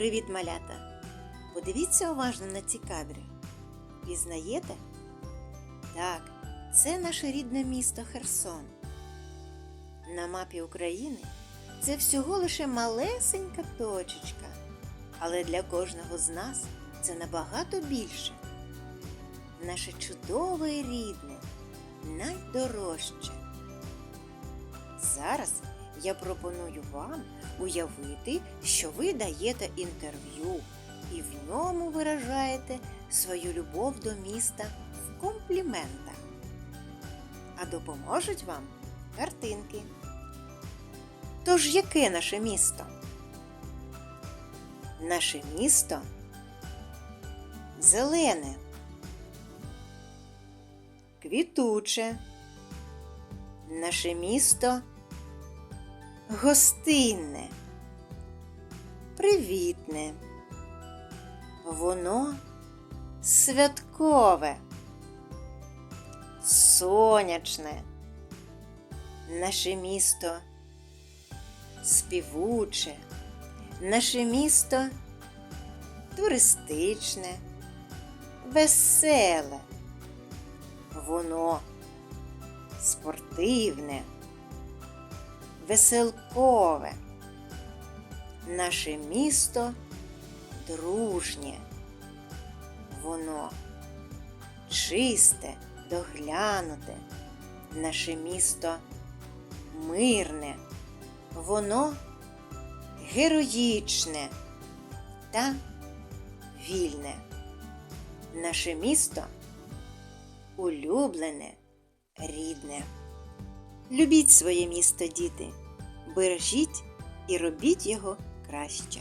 Привіт, малята! Подивіться уважно на ці кадри. Пізнаєте? Так, це наше рідне місто Херсон. На мапі України це всього лише малесенька точечка, але для кожного з нас це набагато більше. Наше чудове і рідне, найдорожче. Зараз я пропоную вам уявити, що ви даєте інтерв'ю і в ньому виражаєте свою любов до міста в компліментах. А допоможуть вам картинки. Тож яке наше місто? Наше місто зелене, квітуче. Наше місто гостинне, привітне. Воно святкове, сонячне. Наше місто співуче, наше місто туристичне, веселе. Воно спортивне, веселкове. Наше місто дружнє. Воно чисте, доглянуте. Наше місто мирне. Воно героїчне та вільне. Наше місто улюблене, рідне. Любіть своє місто, діти, бережіть і робіть його краще.